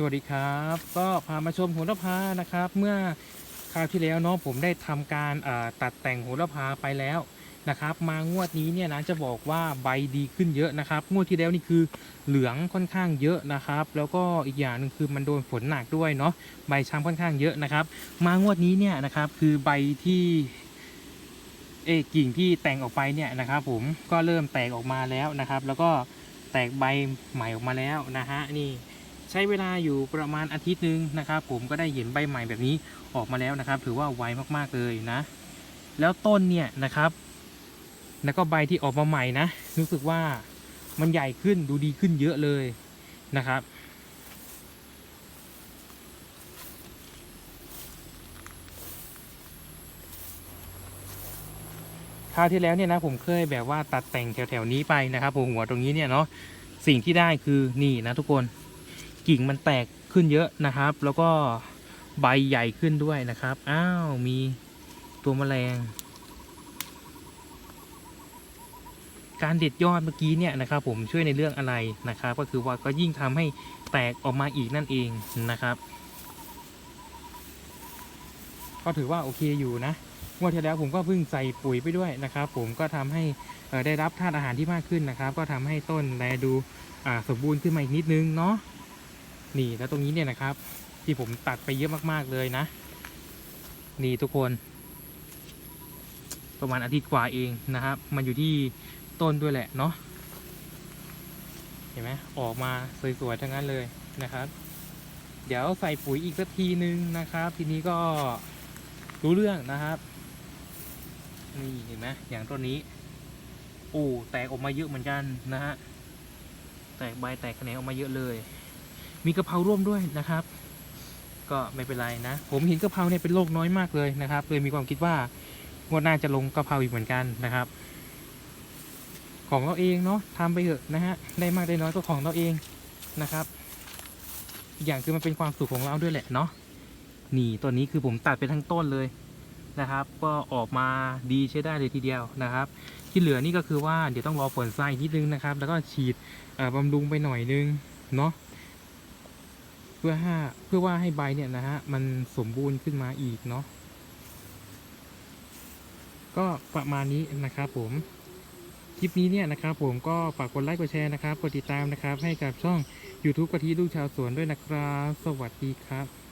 สวัสดีครับ ก็พามาชมโหระพานะครับ เมื่อคราวที่แล้วเนาะผมได้ทำการตัดแต่งโหระพาไปแล้วนะครับ มางวดนี้เนี่ยนะจะบอกว่าใบดีขึ้นเยอะนะครับ งวดที่แล้วนี่คือเหลืองค่อนข้างเยอะนะครับ แล้วก็อีกอย่างหนึ่งคือมันโดนฝนหนักด้วยเนาะใบช้ำค่อนข้างเยอะนะครับ มางวดนี้เนี่ยนะครับคือใบที่เอกิ่งที่แต่งออกไปเนี่ยนะครับ ผมก็เริ่มแตกออกมาแล้วนะครับ แล้วก็แตกใบใหม่ออกมาแล้วนะฮะนี่ ใช้เวลาอยู่ประมาณอาทิตย์หนึ่งนะครับ ผมก็ได้เห็นใบใหม่แบบนี้ออกมาแล้วนะครับ ถือว่าไวมากๆเลยนะ แล้วต้นเนี่ยนะครับ แล้วก็ใบที่ออกมาใหม่นะรู้สึกว่ามันใหญ่ขึ้นดูดีขึ้นเยอะเลยนะครับคราวที่แล้วเนี่ยนะผมเคยแบบว่าตัดแต่งแถวๆนี้ไปนะครับผมหัวตรงนี้เนี่ยเนาะสิ่งที่ได้คือนี่นะทุกคน กิ่งมันแตกขึ้นเยอะนะครับ แล้วก็ใบใหญ่ขึ้นด้วยนะครับ อ้าว มีตัวแมลง การเด็ดยอดเมื่อกี้เนี่ยนะครับ ผมช่วยในเรื่องอะไรนะครับ ก็คือว่าก็ยิ่งทำให้แตกออกมาอีกนั่นเองนะครับ ก็ถือว่าโอเคอยู่นะงวดที่แล้วผมก็เพิ่งใส่ปุ๋ยไปด้วยนะครับ ผมก็ทำให้ได้รับธาตุอาหารที่มากขึ้นนะครับ ก็ทำให้ต้นแลดูสมบูรณ์ขึ้นมาอีกนิดนึงเนาะ นี่แล้วตรงนี้เนี่ยนะครับ ที่ผมตัดไปเยอะมากๆเลยนะ นี่ทุกคน ประมาณอาทิตย์กว่าเองนะครับ มันอยู่ที่ต้นด้วยแหละเนาะเห็นไหมออกมาสวยๆทั้งนั้นเลยนะครับ เดี๋ยวใส่ปุ๋ยอีกสักทีนึงนะครับ ทีนี้ก็รู้เรื่องนะครับนี่เห็นไหมอย่างต้นนี้โอ้แตกออกมาเยอะเหมือนกันนะฮะแตกใบแตกแขนงออกมาเยอะเลย มีกะเพราร่วมด้วยนะครับ ก็ไม่เป็นไรนะ ผมเห็นกะเพราเนี่ยเป็นโรคน้อยมากเลยนะครับเลยมีความคิดว่างวดหน้าจะลงกะเพราอีกเหมือนกันนะครับ ของเราเองเนาะทำไปเถอะนะฮะได้มากได้น้อยก็ของเราเองนะครับอีกอย่างคือมันเป็นความสุขของเราด้วยแหละเนาะนี่ต้นนี้คือผมตัดไปทั้งต้นเลยนะครับ ก็ออกมาดีใช้ได้เลยทีเดียวนะครับ ที่เหลือนี่ก็คือว่าเดี๋ยวต้องรอฝนทรายนิดนึงนะครับ แล้วก็ฉีดบำรุงไปหน่อยนึงเนาะ เพื่อให้เพื่อว่าให้ใบเนี่ยนะฮะมันสมบูรณ์ขึ้นมาอีกเนาะก็ประมาณนี้นะครับผมคลิปนี้เนี่ยนะครับผมก็ฝากกดไลค์กดแชร์นะครับกดติดตามนะครับ ให้กับช่อง YouTube กะทิลูกชาวสวนด้วยนะครับ สวัสดีครับ